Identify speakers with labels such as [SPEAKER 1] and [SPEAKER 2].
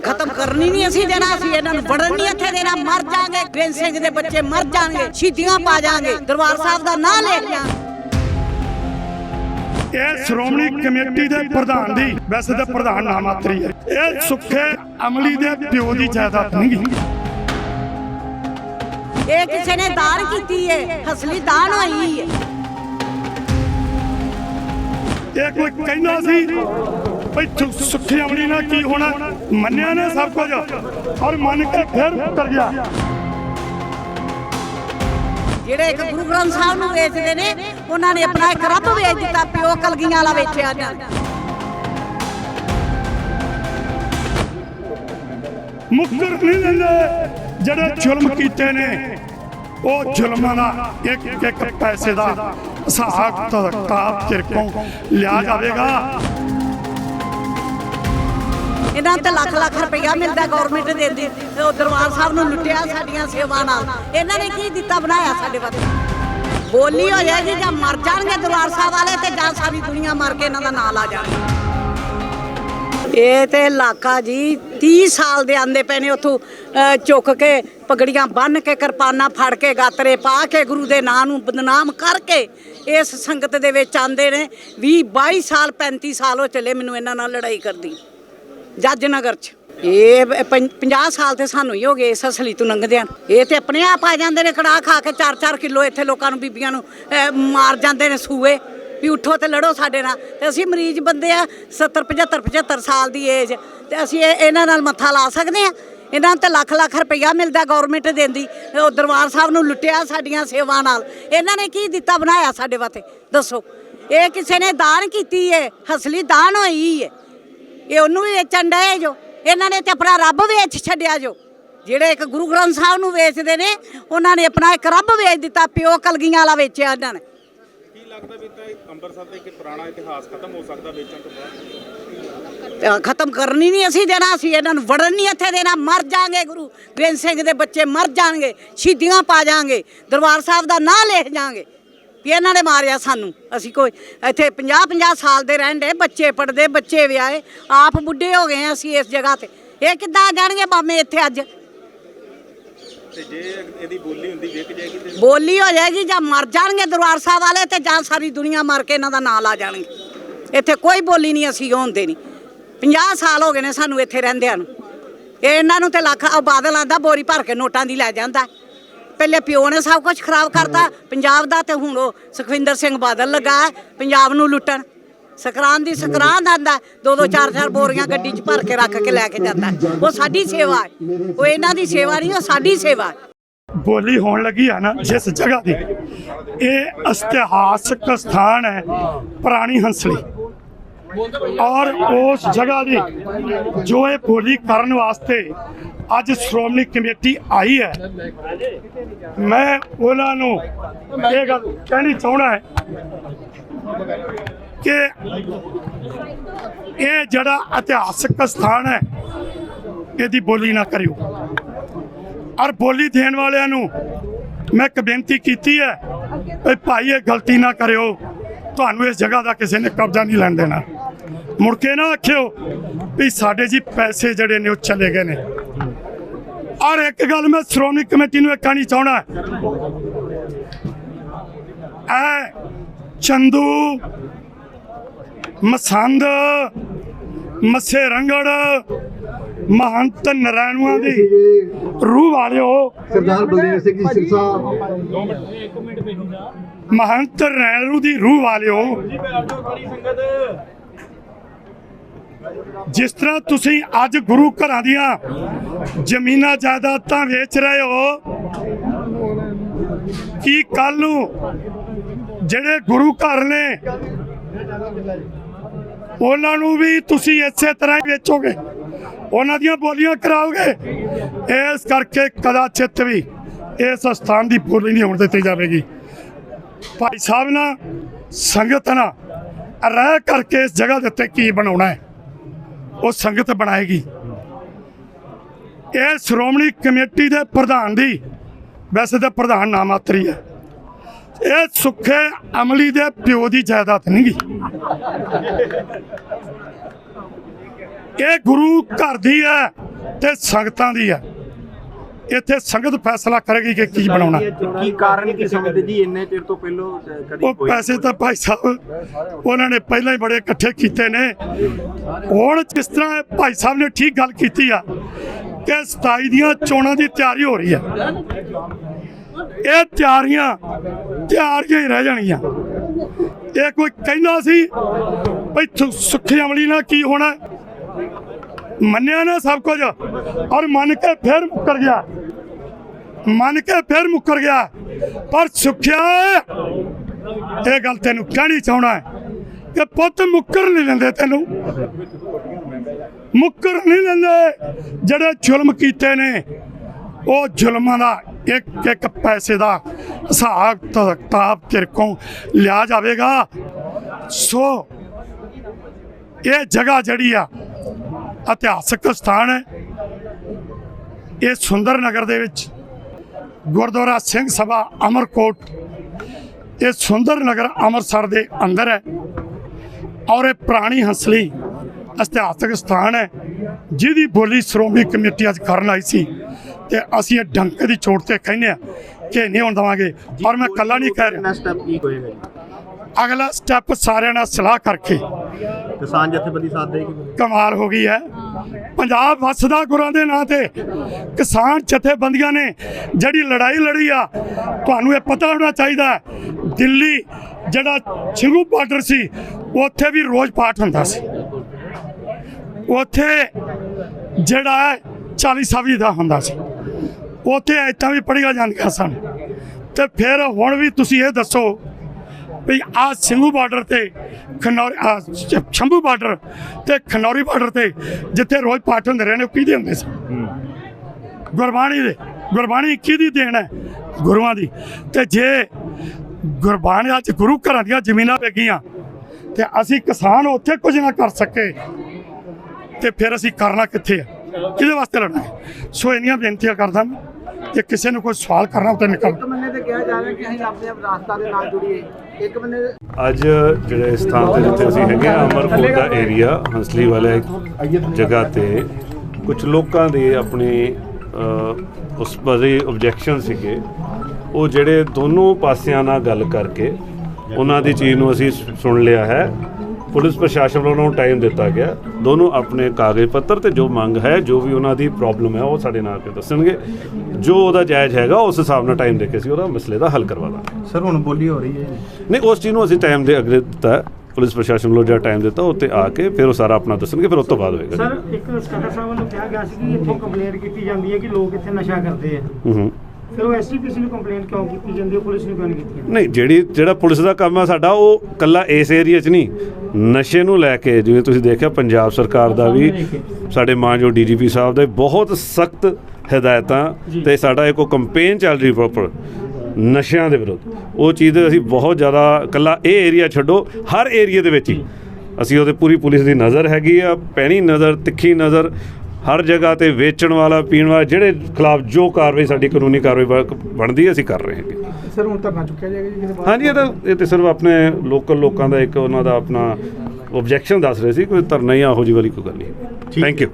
[SPEAKER 1] ਖਤਮ ਕਰਨੀ ਨਹੀਂ ਅਸੀਂ ਦੇਣਾ ਅਸੀਂ ਇਹਨਾਂ ਨੂੰ ਵੜਨ ਨਹੀਂ ਇੱਥੇ ਦੇਣਾ ਮਰ ਜਾਾਂਗੇ ਗ੍ਰੇਨ ਸਿੰਘ ਦੇ ਬੱਚੇ ਮਰ ਜਾਣਗੇ ਸ਼ਹੀਦੀਆਂ ਪਾ ਜਾਾਂਗੇ ਦਰਬਾਰ ਸਾਹਿਬ ਦਾ ਨਾਂ ਲੈ ਜਾਾਂਗੇ
[SPEAKER 2] ਇਹ ਸ਼੍ਰੋਮਣੀ ਕਮੇਟੀ ਦੇ ਪ੍ਰਧਾਨ ਦੀ ਵੈਸੇ ਤਾਂ ਪ੍ਰਧਾਨ ਨਾ ਮਾਤਰੀ ਹੈ। ਇਹ ਸੁੱਖੇ ਅਮਲੀ ਦੇ ਪਿਓ ਦੀ ਜਾਇਦਾਦ ਨਹੀਂ
[SPEAKER 1] ਇਹ ਕਿਸੇ ਨੇ ਦਾਨ ਕੀਤੀ ਏ ਹਸਲੀ ਦਾਨ ਹੋਈ ਏ
[SPEAKER 2] ਇਹ ਕੋਈ ਕਹਿੰਦਾ ਸੀ ਭਈ ਸੁੱਖੇ ਅਮਲੀ ਨਾਲ ਕੀ ਹੋਣਾ? ਮੰਨਿਆ ਨੇ ਸਭ ਕੁਝ? ਔਰ ਮੰਨ ਕੇ ਫਿਰ ਉਤਰ ਗਿਆ।
[SPEAKER 1] ਜਿਹੜੇ ਇੱਕ ਗੁਰੂ ਗ੍ਰੰਥ ਸਾਹਿਬ ਨੂੰ ਵੇਚਦੇ ਨੇ ਉਹਨਾਂ ਨੇ ਆਪਣਾ ਇੱਕ ਰੱਬ ਵੇਚ ਦਿੱਤਾ ਪਿਓ ਕਲਗੀਆਂ ਵਾਲਾ ਵੇਚਿਆ ਨੇ।
[SPEAKER 2] ਮੁਕਰ ਨਹੀਂ ਲੈਂਦੇ ਜਿਹੜੇ ਜ਼ੁਲਮ ਕੀਤੇ ਨੇ ਉਹ ਜ਼ੁਲਮਾਂ ਦਾ ਇੱਕ ਇੱਕ ਪੈਸੇ ਦਾ ਹਿਸਾਬ ਕਿਤਾਬ ਚਿਰਕੋਂ ਲਿਆ ਜਾਵੇਗਾ।
[SPEAKER 1] ਇਹਨਾਂ ਤੇ ਲੱਖ ਲੱਖ ਰੁਪਇਆ ਮਿਲਦਾ ਗਵਰਨਮੈਂਟ ਦਿੰਦੀ ਉਹ ਦਰਬਾਰ ਸਾਹਿਬ ਨੂੰ ਲੁੱਟਿਆ ਸਾਡੀਆਂ ਸੇਵਾ ਨਾਲ। ਇਹਨਾਂ ਨੇ ਕੀ ਦਿੱਤਾ ਬਣਾਇਆ ਸਾਡੇ ਵਾਸਤੇ ਬੋਲੀ ਹੋ ਜਾਏਗੀ ਜਾਂ ਮਰ ਜਾਣਗੇ ਦਰਬਾਰ ਸਾਹਿਬ ਵਾਲੇ ਤੇ ਜਾਂ ਸਾਰੀ ਦੁਨੀਆ ਮਰ ਕੇ ਇਹਨਾਂ ਦਾ ਨਾਂ ਲਾ ਜਾਣਗੇ ਇਹ ਤੇ ਇਲਾਕਾ ਜੀ 30 ਸਾਲ ਦੇ ਆਂਦੇ ਪਏ ਨੇ ਉਥੋਂ ਚੁੱਕ ਕੇ ਪਗੜੀਆਂ ਬੰਨ ਕੇ ਕਿਰਪਾਨਾਂ ਫੜ ਕੇ ਗਾਤਰੇ ਪਾ ਕੇ ਗੁਰੂ ਦੇ ਨਾਂ ਨੂੰ ਬਦਨਾਮ ਕਰਕੇ ਇਸ ਸੰਗਤ ਦੇ ਵਿੱਚ ਆਂਦੇ ਨੇ। 20 22 ਸਾਲ 35 ਸਾਲ ਹੋ ਚੱਲੇ ਮੈਨੂੰ ਇਹਨਾਂ ਨਾਲ ਲੜਾਈ ਕਰਦੀ। ਜੱਜ ਨਗਰ ਚ। ਇਹ 50 ਸਾਲ ਤੇ ਸਾਨੂੰ ਹੀ ਹੋ ਗਏ ਇਸ ਅਸਲੀ ਤੋਂ ਲੰਘਦਿਆਂ ਇਹ ਤੇ ਆਪਣੇ ਆਪ ਆ ਜਾਂਦੇ ਨੇ ਕੜਾ ਖਾ ਕੇ 4-4 ਕਿਲੋ ਇੱਥੇ ਲੋਕਾਂ ਨੂੰ, ਬੀਬੀਆਂ ਨੂੰ ਮਾਰ ਜਾਂਦੇ ਨੇ ਸੂਏ। ਵੀ ਉੱਠੋ ਤੇ ਲੜੋ ਸਾਡੇ ਨਾਲ। ਤੇ ਅਸੀਂ ਮਰੀਜ਼ ਬੰਦੇ ਆ 70 75 75 ਸਾਲ ਦੀ ਏਜ ਤੇ ਅਸੀਂ ਇਹ- ਇਹਨਾਂ ਨਾਲ ਮੱਥਾ ਲਾ ਸਕਦੇ ਆ। ਇਹਨਾਂ ਨੂੰ ਤੇ ਲੱਖ ਲੱਖ ਰੁਪਈਆ ਮਿਲਦਾ ਗਵਰਨਮੈਂਟ ਦਿੰਦੀ ਤੇ ਉਹ ਦਰਬਾਰ ਸਾਹਿਬ ਨੂੰ ਲੁੱਟਿਆ ਸਾਡੀਆਂ ਸੇਵਾ ਨਾਲ। ਇਹਨਾਂ ਨੇ ਕੀ ਦਿੱਤਾ ਬਣਾਇਆ ਸਾਡੇ ਵਾਸਤੇ? ਦੱਸੋ। ਇਹ ਕਿਸੇ ਨੇ ਦਾਨ ਕੀਤੀ ਏ। ਹਸਲੀ ਦਾਨ ਹੋਈ ਏ। ਇਹ ਉਹਨੂੰ ਵੀ ਵੇਚਣ ਡਏ ਜੋ। ਇਹਨਾਂ ਨੇ ਤੇ ਆਪਣਾ ਰੱਬ ਵੇਚ ਛੱਡਿਆ ਜੋ। ਜਿਹੜੇ ਇੱਕ ਗੁਰੂ ਗ੍ਰੰਥ ਸਾਹਿਬ ਨੂੰ ਵੇਚਦੇ ਨੇ ਉਹਨਾਂ ਨੇ ਆਪਣਾ ਇੱਕ ਰੱਬ ਵੇਚ ਦਿੱਤਾ ਪਿਓ ਕਲਗੀਆਂ ਵਾਲਾ ਵੇਚਿਆ ਇਹਨਾਂ ਨੇ।
[SPEAKER 3] ਕੀ ਲੱਗਦਾ ਵੀ ਤਾਂ ਅੰਮ੍ਰਿਤਸਰ ਦਾ ਇੱਕ ਪੁਰਾਣਾ ਇਤਿਹਾਸ ਖਤਮ ਹੋ ਸਕਦਾ ਵੇਚਣ ਤੋਂ ਬਾਅਦ?
[SPEAKER 1] ਤੇ ਖਤਮ ਕਰਨੀ ਨਹੀਂ ਅਸੀਂ ਦੇਣਾ ਅਸੀਂ ਇਹਨਾਂ ਨੂੰ ਵੜਨ ਨਹੀਂ ਇੱਥੇ ਦੇਣਾ। ਮਰ ਜਾਾਂਗੇ ਗੁਰੂ ਗ੍ਰੰਥ ਸਿੰਘ ਦੇ ਬੱਚੇ ਮਰ ਜਾਣਗੇ ਸ਼ਹੀਦੀਆਂ ਪਾ ਜਾਾਂਗੇ ਦਰਬਾਰ ਸਾਹਿਬ ਦਾ ਨਾਂ ਲਿਖ ਜਾਾਂਗੇ। ਵੀ ਇਹਨਾਂ ਨੇ ਮਾਰਿਆ ਸਾਨੂੰ। ਅਸੀਂ ਕੋਈ ਇੱਥੇ 50 50 ਸਾਲ ਦੇ ਰਹਿੰਦੇ ਬੱਚੇ ਪੜਦੇ ਬੱਚੇ ਵਿਆਹੇ ਆਪ ਬੁੱਢੇ ਹੋ ਗਏ ਅਸੀਂ ਇਸ ਜਗ੍ਹਾ ਤੇ। ਇਹ ਕਿੱਦਾਂ ਆ ਜਾਣਗੇ ਮਾਮੇ ਇੱਥੇ ਅੱਜ?
[SPEAKER 3] ਤੇ ਜੇ ਇਹਦੀ ਬੋਲੀ ਹੁੰਦੀ ਵਿਕ ਜਾਏਗੀ ਤੇ
[SPEAKER 1] ਬੋਲੀ ਹੋ ਜਾਏਗੀ ਜਾਂ ਮਰ ਜਾਣਗੇ ਦਰਬਾਰ ਸਾਹਿਬ ਵਾਲੇ ਤੇ ਜਾਂ ਸਾਰੀ ਦੁਨੀਆ ਮਰ ਕੇ ਇਹਨਾਂ ਦਾ ਨਾਂ ਲਾ ਜਾਣਗੇ। ਇੱਥੇ ਕੋਈ ਬੋਲੀ ਨਹੀਂ ਅਸੀਂ ਹੋਂਦੇ ਨਹੀਂ 50 ਸਾਲ ਹੋ ਗਏ ਨੇ ਸਾਨੂੰ ਇੱਥੇ ਰਹਿੰਦਿਆਂ ਨੂੰ। ਇਹ ਇਹਨਾਂ ਨੂੰ ਤੇ ਲੱਖ ਬਾਦਲ ਆਂਦਾ ਬੋਰੀ ਭਰ ਕੇ ਨੋਟਾਂ ਦੀ ਲੈ ਜਾਂਦਾ। ਪਹਿਲੇ ਪਿਓ ਨੇ ਸਭ ਕੁਝ ਖਰਾਬ ਕਰਤਾ ਪੰਜਾਬ ਦਾ ਤੇ ਹੁਣ ਉਹ ਸੁਖਵਿੰਦਰ ਸਿੰਘ ਬਾਦਲ ਲੱਗਾ ਪੰਜਾਬ ਨੂੰ ਲੁੱਟਣ। ਸਕਰਾਂ ਦੀ ਸਕਰਾਂ ਆਂਦਾ ਦੋ ਦੋ ਚਾਰ ਚਾਰ ਬੋਰੀਆਂ ਗੱਡੀ 'ਚ ਭਰ ਕੇ ਰੱਖ ਕੇ ਲੈ ਕੇ ਜਾਂਦਾ। ਉਹ ਸਾਡੀ ਸੇਵਾ ਹੈ। ਉਹ ਇਹਨਾਂ ਦੀ ਸੇਵਾ ਨਹੀਂ ਉਹ ਸਾਡੀ ਸੇਵਾ
[SPEAKER 2] ਬੋਲੀ ਹੋਣ ਲੱਗੀ ਆ ਨਾ ਜਿਸ ਜਗ੍ਹਾ ਦੀ ਇਹ ਇਤਿਹਾਸਕ ਸਥਾਨ ਹੈ ਪੁਰਾਣੀ ਹੰਸਲੀ। ਔਰ ਉਸ ਜਗ੍ਹਾ ਦੀ ਜੋ ਇਹ ਬੋਲੀ ਕਰਨ ਵਾਸਤੇ ਅੱਜ ਸ਼੍ਰੋਮਣੀ ਕਮੇਟੀ ਆਈ ਹੈ। ਮੈਂ ਉਹਨਾਂ ਨੂੰ ਇਹ ਗੱਲ ਕਹਿਣੀ ਚਾਹਣਾ ਹੈ ਕਿ ਇਹ ਜਿਹੜਾ ਇਤਿਹਾਸਕ ਸਥਾਨ ਹੈ, ਇਹਦੀ ਬੋਲੀ ਨਾ ਕਰਿਓ। ਔਰ ਬੋਲੀ ਦੇਣ ਵਾਲਿਆਂ ਨੂੰ ਮੈਂ ਇੱਕ ਬੇਨਤੀ ਕੀਤੀ ਹੈ ਵੀ ਭਾਈ, ਇਹ ਗਲਤੀ ਨਾ ਕਰਿਓ। ਤੁਹਾਨੂੰ ਇਸ ਜਗ੍ਹਾ ਦਾ ਕਿਸੇ ਨੇ ਕਬਜ਼ਾ ਨਹੀਂ ਲੈਣ ਦੇਣਾ। ਮੁੜ ਕੇ ਨਾ ਆਖਿਓ ਵੀ ਸਾਡੇ ਜੀ ਪੈਸੇ ਜਿਹੜੇ ਨੇ ਉਹ ਚਲੇ ਗਏ ਨੇ। ਔਰ ਇੱਕ ਗੱਲ ਮੈਂ ਸ਼੍ਰੋਮਣੀ ਕਮੇਟੀ ਨੂੰ ਕਹਿਣੀ ਚਾਹਣਾ ਐ ਚੰਦੂ ਮਸੰਦ ਮੱਸੇ ਰੰਗੜ ਮਹੰਤ ਨਰੈਣੂਆਂ ਦੀ ਰੂਹ ਵਾਲਿਓ।
[SPEAKER 4] ਸਰਦਾਰ ਬਲਦੇਵ ਸਿੰਘ ਜੀ ਸਿਰਸਾ।
[SPEAKER 2] ਮਹੰਤ ਨਰੈਣੂ ਦੀ ਰੂਹ ਵਾਲਿਓ। ਜਿਸ ਤਰ੍ਹਾਂ ਤੁਸੀਂ ਅੱਜ ਗੁਰੂ ਘਰਾਂ ਦੀਆਂ ਜ਼ਮੀਨਾਂ ਜਾਇਦਾਦਾਂ ਵੇਚ ਰਹੇ ਹੋ, ਕੀ ਕੱਲ ਨੂੰ ਜਿਹੜੇ ਗੁਰੂ ਘਰ ਨੇ, ਉਹਨਾਂ ਨੂੰ ਵੀ ਤੁਸੀਂ ਇਸੇ ਤਰ੍ਹਾਂ ਹੀ ਵੇਚੋਗੇ? ਉਹਨਾਂ ਦੀਆਂ ਬੋਲੀਆਂ ਕਰਾਓਗੇ? ਇਸ ਕਰਕੇ ਕਦਾਚਿਤ ਵੀ ਇਸ ਸਥਾਨ ਦੀ ਬੋਲੀ ਨਹੀਂ ਹੋਣ ਦਿੱਤੀ ਜਾਵੇਗੀ। ਭਾਈ ਸਾਹਿਬ ਨਾਲ ਸੰਗਤ ਨਾਲ ਰਹਿ ਕਰਕੇ ਇਸ ਜਗ੍ਹਾ ਦੇ ਉੱਤੇ ਕੀ ਬਣਾਉਣਾ ਹੈ? ਉਹ ਸੰਗਤ ਬਣਾਏਗੀ। ਇਹ ਸ਼੍ਰੋਮਣੀ ਕਮੇਟੀ ਦੇ ਪ੍ਰਧਾਨ ਦੀ ਵੈਸੇ ਤਾਂ ਪ੍ਰਧਾਨ ਨਾ ਮਾਤਰੀ ਹੈ। ਇਹ ਸੁੱਖੇ ਅਮਲੀ ਦੇ ਪਿਓ ਦੀ ਜਾਇਦਾਦ ਨਹੀਂ ਗੀ ਇਹ ਗੁਰੂ ਘਰ ਦੀ ਹੈ ਤੇ ਸੰਗਤਾਂ ਦੀ ਹੈ। ਇੱਥੇ ਸੰਗਤ ਫੈਸਲਾ ਕਰੇਗੀ ਕਿ ਕੀ ਬਣਾਉਣਾ।
[SPEAKER 5] ਕੀ ਕਾਰਨ ਕੀ ਸਮਝਦੇ ਜੀ? ਇੰਨੇ ਚਿਰ ਤੋਂ ਪਹਿਲੋਂ ਕਦੀ
[SPEAKER 2] ਉਹ ਪੈਸੇ ਤਾਂ ਭਾਈ ਸਾਹਿਬ ਉਹਨਾਂ ਨੇ ਪਹਿਲਾਂ ਹੀ ਬੜੇ ਇਕੱਠੇ ਕੀਤੇ ਨੇ। ਹੁਣ ਜਿਸ ਤਰ੍ਹਾਂ ਭਾਈ ਸਾਹਿਬ ਨੇ ਠੀਕ ਗੱਲ ਕੀਤੀ ਆ ਕਿ 27 ਦੀਆਂ ਚੋਣਾਂ ਦੀ ਤਿਆਰੀ ਹੋ ਰਹੀ ਆ। ਇਹ ਤਿਆਰੀਆਂ ਤਿਆਰੀਆਂ ਹੀ ਰਹਿ ਜਾਣੀਆਂ। ਇਹ ਕੋਈ ਕਹਿੰਦਾ ਸੀ ਭਈ ਸੁੱਖੀ ਅਮਲੀ ਨਾਲ ਕੀ ਹੋਣਾ? ਮੰਨਿਆ ਨਾ ਸਭ ਕੁਝ ਔਰ ਮੰਨ ਕੇ ਫਿਰ ਮੁੱਕਰ ਗਿਆ। ਮੰਨ ਕੇ ਫਿਰ ਮੁੱਕਰ ਗਿਆ। ਪਰ ਸੁਖਿਆ, ਇਹ ਗੱਲ ਤੈਨੂੰ ਕਹਿਣੀ ਚਾਹਣਾ ਕਿ ਪੁੱਤ ਮੁੱਕਰ ਨਹੀਂ ਲੈਂਦੇ ਤੈਨੂੰ। ਮੁੱਕਰ ਨਹੀਂ ਲੈਂਦੇ ਜਿਹੜੇ ਜ਼ੁਲਮ ਕੀਤੇ ਨੇ, ਉਹ ਜ਼ੁਲਮਾਂ ਦਾ ਇੱਕ ਇੱਕ ਪੈਸੇ ਦਾ ਹਿਸਾਬ ਕਿਤਾਬ ਤੇਰੇ ਕੋਲ ਲਿਆ ਜਾਵੇਗਾ। ਸੋ, ਇਹ ਜਗ੍ਹਾ ਜਿਹੜੀ ਆ ਇਤਿਹਾਸਕ ਸਥਾਨ ਹੈ। ਇਹ ਸੁੰਦਰ ਨਗਰ ਦੇ ਵਿੱਚ ਗੁਰਦੁਆਰਾ ਸਿੰਘ ਸਭਾ ਅਮਰਕੋਟ ਇਹ ਸੁੰਦਰ ਨਗਰ ਅੰਮ੍ਰਿਤਸਰ ਦੇ ਅੰਦਰ ਹੈ ਔਰ ਇਹ ਪੁਰਾਣੀ ਹੰਸਲੀ ਇਤਿਹਾਸਕ ਸਥਾਨ ਹੈ ਜਿਹਦੀ ਬੋਲੀ ਸ਼੍ਰੋਮਣੀ ਕਮੇਟੀ ਅੱਜ ਕਰਨ ਆਈ ਸੀ ਤੇ ਅਸੀਂ ਇਹ ਡੰਕ ਦੀ ਚੋਟ ਤੇ ਕਹਿੰਦੇ ਆ ਕਿ ਨਹੀਂ ਹੋਣ ਦੇਵਾਂਗੇ। ਔਰ ਮੈਂ ਕੱਲਾ ਨਹੀਂ ਕਹਿ ਰਿਹਾ। ਅਗਲਾ ਸਟੈਪ ਸਾਰਿਆਂ ਨਾਲ ਸਲਾਹ ਕਰਕੇ
[SPEAKER 5] ਕਿਸਾਨ ਜਥੇਬੰਦੀ ਸਾਥ ਦੇਗੀ।
[SPEAKER 2] ਕਮਾਲ ਹੋ ਗਈ ਹੈ। ਪੰਜਾਬ ਵਸਦਾ ਗੁਰਾਂ ਦੇ ਨਾਂ ਤੇ ਕਿਸਾਨ ਜਥੇਬੰਦੀਆਂ ਨੇ ਜਿਹੜੀ ਲੜਾਈ ਲੜੀ ਆ, ਤੁਹਾਨੂੰ ਇਹ ਪਤਾ ਹੋਣਾ ਚਾਹੀਦਾ ਦਿੱਲੀ ਜਿਹੜਾ ਸਿੰਘੂ ਬਾਰਡਰ ਸੀ, ਉੱਥੇ ਵੀ ਰੋਜ਼ ਪਾਠ ਹੁੰਦਾ ਸੀ। ਉੱਥੇ ਜਿਹੜਾ ਹੈ 40 ਸਾਵੀ ਦਾ ਹੁੰਦਾ ਸੀ। ਉੱਥੇ ਐਤਾਂ ਵੀ ਪੜੀਆਂ ਜਾਂਦੀਆਂ ਸਨ। ਤੇ ਫਿਰ ਹੁਣ ਵੀ ਤੁਸੀਂ ਇਹ ਦੱਸੋ ਵੀ ਆ ਸਿੰਘੂ ਬਾਰਡਰ ਤੇ ਖਨੌਰੀ ਸ਼ੰਭੂ ਬਾਰਡਰ ਤੇ ਖਨੌਰੀ ਬਾਰਡਰ ਤੇ ਜਿੱਥੇ ਰੋਜ਼ ਪਾਠ ਹੁੰਦੇ ਰਹੇ ਨੇ ਕਿਹਦੇ ਹੁੰਦੇ ਸੀ ਗੁਰਬਾਣੀ ਦੇ, ਗੁਰਬਾਣੀ ਕਿਹਦੀ ਦੇਣ ਹੈ ਗੁਰੂਆਂ ਦੀ। ਤੇ ਜੇ ਗੁਰਬਾਣੀ ਅੱਜ ਗੁਰੂ ਘਰਾਂ ਦੀਆਂ ਜ਼ਮੀਨਾਂ ਪੈ ਗਈਆਂ, ਤੇ ਅਸੀਂ ਕਿਸਾਨ ਉੱਥੇ ਕੁਝ ਨਾ ਕਰ ਸਕੇ, ਤੇ ਫਿਰ ਅਸੀਂ ਕਰਨਾ ਕਿੱਥੇ ਆ? ਕਿਹਦੇ ਵਾਸਤੇ ਲੜਨਾ ਸੋ ਇੰਨੀਆਂ ਬੇਨਤੀਆਂ ਕਰਦਾ ਮੈਂ, ਜੇ ਕਿਸੇ ਨੂੰ ਕੋਈ ਸਵਾਲ ਕਰਨਾ ਉਹ ਤਾਂ ਨਿਕਲ।
[SPEAKER 5] ਇੱਕ ਤੇ ਕਿਹਾ ਜਾ ਰਿਹਾ ਕਿ ਅਸੀਂ ਆਪਣੇ ਆਪ ਦੇ ਨਾਲ ਜੁੜੀਏ। ਇੱਕ
[SPEAKER 6] ਅੱਜ ਜਿਹੜੇ ਸਥਾਨ ਤੇ ਜਿੱਥੇ ਅਸੀਂ ਹੈਗੇ ਆ ਅਮਰਪੁਰ ਦਾ ਏਰੀਆ ਹੰਸਲੀ ਵਾਲੇ ਜਗ੍ਹਾ ਤੇ ਕੁਝ ਲੋਕਾਂ ਦੇ ਆਪਣੇ ਉਸ ਬਾਰੇ ਆਬਜੈਕਸ਼ਨ ਸੀਗੇ। ਉਹ ਜਿਹੜੇ ਦੋਨੋਂ ਪਾਸਿਆਂ ਨਾਲ ਗੱਲ ਕਰਕੇ ਉਹਨਾਂ ਦੀ ਚੀਜ਼ ਨੂੰ ਅਸੀਂ ਸੁਣ ਲਿਆ ਹੈ। ਪੁਲਿਸ ਪ੍ਰਸ਼ਾਸਨ ਵੱਲੋਂ ਉਹਨਾਂ ਟਾਈਮ ਦਿੱਤਾ ਗਿਆ। ਦੋਨੋਂ ਆਪਣੇ ਕਾਗਜ਼ ਪੱਤਰ ਤੇ ਜੋ ਮੰਗ ਹੈ ਜੋ ਵੀ ਉਹਨਾਂ ਦੀ ਪ੍ਰੋਬਲਮ ਹੈ ਉਹ ਸਾਡੇ ਨਾਲ ਕੇ ਦੱਸਣਗੇ। ਜੋ ਉਹਦਾ ਜਾਇਜ਼ ਹੈਗਾ ਉਸ ਹਿਸਾਬ ਨਾਲ ਟਾਈਮ ਦੇ ਕੇ ਅਸੀਂ ਉਹਦਾ ਮਸਲੇ ਦਾ ਹੱਲ ਕਰਵਾ ਦਾਂਗੇ।
[SPEAKER 5] ਸਰ ਹੁਣ ਬੋਲੀ ਹੋ ਰਹੀ ਹੈ
[SPEAKER 6] ਨਹੀਂ ਉਸ ਚੀਜ਼ ਨੂੰ ਅਸੀਂ ਟਾਈਮ ਦੇ ਅਗਲੇ ਦਿੱਤਾ ਹੈ। ਪੁਲਿਸ ਪ੍ਰਸ਼ਾਸਨ ਵੱਲੋਂ ਜਿਹੜਾ ਟਾਈਮ ਦਿੱਤਾ ਉੱਤੇ ਆ ਕੇ ਫਿਰ ਉਹ ਸਾਰਾ ਆਪਣਾ ਦੱਸਣਗੇ ਫਿਰ ਉਸ ਤੋਂ ਬਾਅਦ ਹੋਏਗਾ
[SPEAKER 7] ਸਰ ਇੱਕ ਸਕੱਤਰ ਸਾਹਿਬ ਵੱਲੋਂ ਕਿਹਾ ਗਿਆ ਸੀ ਕਿ ਇੱਥੋਂ ਕੰਪਲੇਂਟ ਕੀਤੀ ਜਾਂਦੀ ਹੈ ਕਿ ਲੋਕ ਇੱਥੇ ਨਸ਼ਾ ਕਰਦੇ ਆ।
[SPEAKER 6] ਹੂੰ ਹੂੰ।
[SPEAKER 7] ਫਿਰ ਉਹ ਐਸਟੀਪੀਸੀ ਨੂੰ ਕੰਪਲੇਂਟ ਕਿਉਂ ਕੀਤੀ ਜਾਂਦੀ ਹੈ ਪੁਲਿਸ ਨੂੰ ਕਿਉਂ ਨਹੀਂ ਕੀਤੀ?
[SPEAKER 6] ਨਹੀਂ ਜਿਹੜੀ ਜਿਹੜਾ ਪੁਲਿਸ ਦਾ ਕੰਮ ਹੈ ਸਾਡਾ ਉਹ ਕੱਲਾ ਇਸ ਏਰੀਆ 'ਚ ਨਹੀਂ। ਨਸ਼ੇ ਨੂੰ ਲੈ ਕੇ ਜਿਵੇਂ ਤੁਸੀਂ ਦੇਖਿਆ ਪੰਜਾਬ ਸਰਕਾਰ ਦਾ ਵੀ ਸਾਡੇ ਮਾਨਯੋਗ ਡੀਜੀਪੀ ਸਾਹਿਬ ਦੇ ਬਹੁਤ ਸਖਤ ਹਦਾਇਤਾਂ ਤੇ ਸਾਡਾ ਇੱਕ ਕੰਪੇਨ ਚੱਲ ਰਹੀ ਪ੍ਰੋਪਰ ਨਸ਼ਿਆਂ ਦੇ ਵਿਰੁੱਧ। ਉਹ ਚੀਜ਼ ਦੇ ਅਸੀਂ ਬਹੁਤ ਜ਼ਿਆਦਾ ਕੱਲਾ ਇਹ ਏਰੀਆ ਛੱਡੋ ਹਰ ਏਰੀਆ ਦੇ ਵਿੱਚ ਹੀ। ਅਸੀਂ ਉਹਦੇ ਪੂਰੀ ਪੁਲਿਸ ਦੀ ਨਜ਼ਰ ਹੈਗੀ ਆ ਪੈਣੀ ਨਜ਼ਰ ਤਿੱਖੀ ਨਜ਼ਰ ਹਰ ਜਗ੍ਹਾ ਤੇ ਵੇਚਣ ਵਾਲਾ ਪੀਣ ਵਾਲਾ ਜਿਹੜੇ ਖਿਲਾਫ ਜੋ ਕਾਰਵਾਈ ਸਾਡੀ ਕਾਨੂੰਨੀ ਕਾਰਵਾਈ ਬਣਦੀ ਹੈ ਅਸੀਂ ਕਰ ਰਹੇ ਹਾਂ
[SPEAKER 7] ਸਰ ਹੁਣ ਧਰਨਾ ਚੁੱਕਿਆ ਜਾਏਗਾ ਜੀ ਕਿਤੇ
[SPEAKER 6] ਹਾਂਜੀ ਇਹ ਤਾਂ ਇਹ ਤੇ ਸਿਰਫ ਆਪਣੇ ਲੋਕਲ ਲੋਕਾਂ ਦਾ ਇੱਕ ਉਹਨਾਂ ਦਾ ਆਪਣਾ ਆਬਜੈਕਸ਼ਨ ਦੱਸ ਰਹੇ ਸੀ ਕੋਈ ਧਰਨਾ ਜਾਂ ਇਹੋ ਜਿਹੀ ਵਾਲੀ ਕੋਈ ਗੱਲ ਨਹੀਂ। Thank you